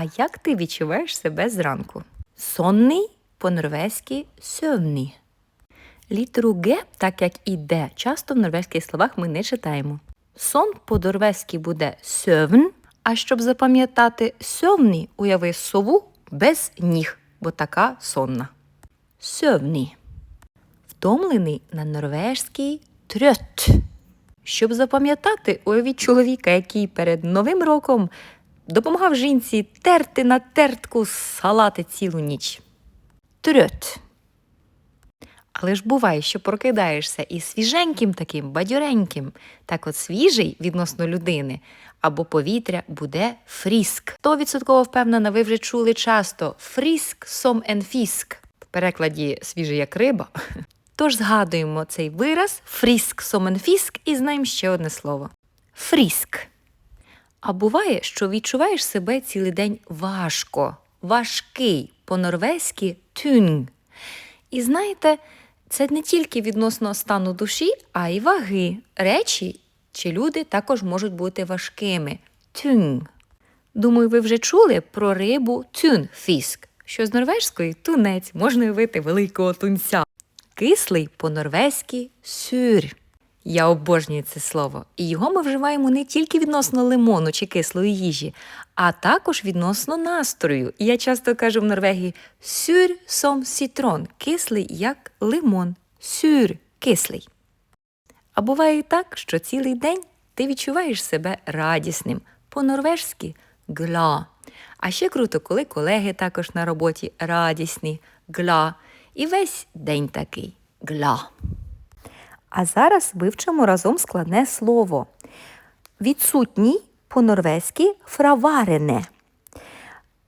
А як ти відчуваєш себе зранку? Сонний по-норвезьки сьомні. Літеру Г, так як і Д, часто в норвезьких словах ми не читаємо. Сон по-норвезьки буде сьовн, а щоб запам'ятати сьомні, уяви сову без ніг, бо така сонна. Сьовні. Втомлений на норвежський трьот. Щоб запам'ятати, уявіть чоловіка, який перед Новим роком допомагав жінці терти на тертку салати цілу ніч. Трьот. Але ж буває, що прокидаєшся і свіженьким таким, бадьореньким. Так от свіжий відносно людини або повітря буде фріск. Стовідсотково впевнена, ви вже чули часто фріск сом ен фіск. В перекладі свіжий як риба. Тож згадуємо цей вираз фріск сом ен і знаємо ще одне слово. Фріск. А буває, що відчуваєш себе цілий день важко, важкий, по-норвезьки тюнг. І знаєте, це не тільки відносно стану душі, а й ваги. Речі чи люди також можуть бути важкими. Тюнг. Думаю, ви вже чули про рибу тюнфіск, що з норвежської тунець можна уявити великого тунця. Кислий по-норвезьки сюр. Я обожнюю це слово. І його ми вживаємо не тільки відносно лимону чи кислої їжі, а також відносно настрою. І я часто кажу в Норвегії сюр сом сітрон, кислий як лимон, сюр кислий. А буває і так, що цілий день ти відчуваєш себе радісним, по-норвежськи гла. А ще круто, коли колеги також на роботі радісні, гла. І весь день такий гла. А зараз вивчимо разом складне слово. Відсутній по-норвезьки фраварене.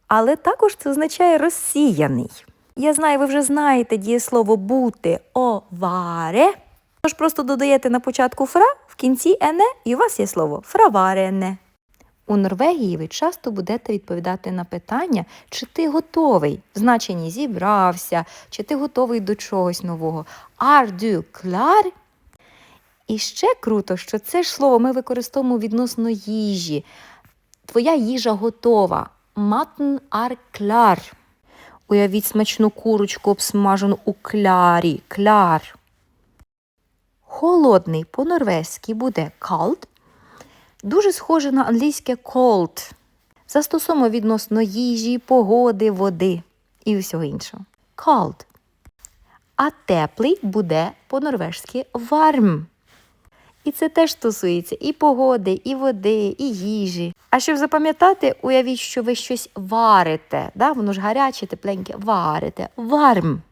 Але також це означає розсіяний. Я знаю, ви вже знаєте дієслово бути оваре. Тож просто додаєте на початку фра, в кінці ене, і у вас є слово фраварене. У Норвегії ви часто будете відповідати на питання, чи ти готовий, в значенні зібрався, чи ти готовий до чогось нового. Are du klar? І ще круто, що це ж слово ми використовуємо відносно їжі. Твоя їжа готова. Матн ар кляр. Уявіть смачну курочку обсмажену у клярі. Кляр. Холодний по-норвезьки буде kalt. Дуже схоже на англійське cold. Застосуємо відносно їжі, погоди, води і всього іншого. Cold. А теплий буде по-норвежськи warm. І це теж стосується і погоди, і води, і їжі. А щоб запам'ятати, уявіть, що ви щось варите. Да? Воно ж гаряче, тепленьке, варите. Варм.